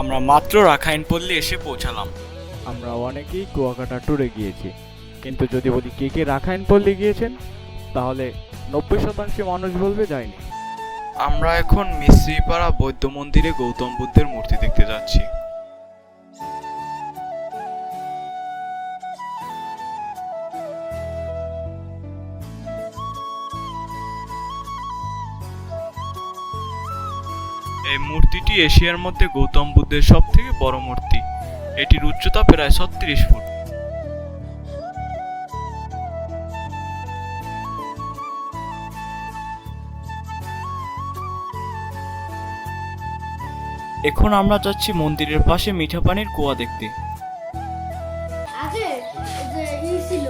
আমরা মাত্র রাখাইন পল্লী এসে পৌঁছালাম। আমরা অনেকেই কুয়াকাটা ট্যুরে গিয়েছি। কিন্তু যদি বলি কে কে রাখাইন পল্লী গিয়েছেন তাহলে নব্বই শতাংশ মানুষ বলবে যায়নি। আমরা এখন মিশ্রিপাড়া বৌদ্ধ মন্দিরে গৌতম বুদ্ধের মূর্তি দেখতে যাচ্ছি। এই মূর্তিটি এশিয়ার মধ্যে গৌতম বুদ্ধের সবথেকে বড় মূর্তি। এটির উচ্চতা প্রায় ছত্রিশ ফুট। এখন আমরা যাচ্ছি মন্দিরের পাশে মিঠা পানির কুয়া দেখতে। ছিল।